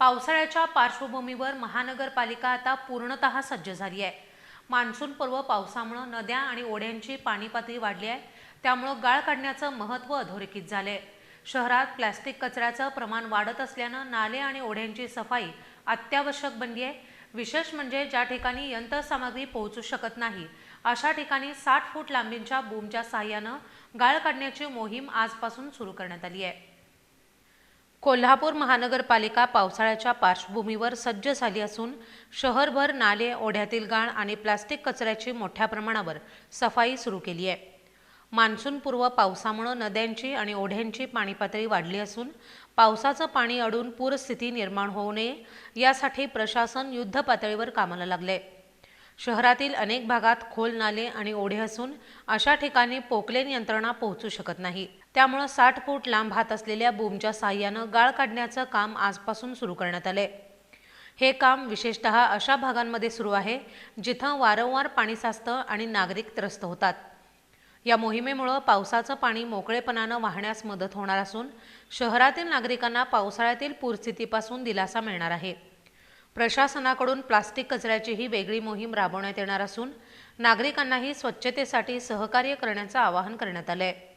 पावसाळ्याच्या पार्श्वभूमीवर महानगरपालिका आता पूर्णतः सज्ज झाली आहे. मान्सूनपूर्व पावसामुळं नद्या आणि ओढ्यांची पाणी पातळी वाढली आहे. त्यामुळं गाळ काढण्याचं महत्त्व अधोरेखित झाले शहरात प्लॅस्टिक कचऱ्याचं प्रमाण वाढत असल्यानं नाले आणि ओढ्यांची सफाई अत्यावश्यक बनली आहे. विशेष म्हणजे ज्या ठिकाणी यंत्रसामग्री पोहोचू शकत नाही अशा ठिकाणी साठ फूट लांबींच्या बूमच्या सहाय्यानं गाळ काढण्याची मोहीम आजपासून सुरू करण्यात आली आहे. कोल्हापूर महानगरपालिका पावसाळ्याच्या पार्श्वभूमीवर सज्ज झाली असून शहरभर नाले ओढ्यातील गाळ आणि प्लास्टिक कचऱ्याची मोठ्या प्रमाणावर सफाई सुरू केली आहे. मान्सूनपूर्व पावसामुळे नद्यांची आणि ओढ्यांची पाणी पातळी वाढली असून पावसाचं पाणी अडून पूरस्थिती निर्माण होऊ नये यासाठी प्रशासन युद्ध पातळीवर कामाला लागले शहरातील अनेक भागात खोल नाले आणि ओढे असून अशा ठिकाणी पोकलेन यंत्रणा पोहोचू शकत नाही. त्यामुळं साठ फूट लांब हात असलेल्या बूमच्या साह्यानं गाळ काढण्याचं काम आजपासून सुरू करण्यात आलंय. हे काम विशेषतः अशा भागांमध्ये सुरू आहे जिथं वारंवार पाणी साचतं आणि नागरिक त्रस्त होतात. या मोहिमेमुळं पावसाचं पाणी मोकळेपणानं वाहण्यास मदत होणार असून शहरातील नागरिकांना पावसाळ्यातील पूरस्थितीपासून दिलासा मिळणार आहे. प्रशासनाकडून प्लास्टिक कचऱ्याची ही वेगळी मोहीम राबवण्यात येणार असून नागरिकांनाही स्वच्छतेसाठी सहकार्य करण्याचं आवाहन करण्यात आलं आहे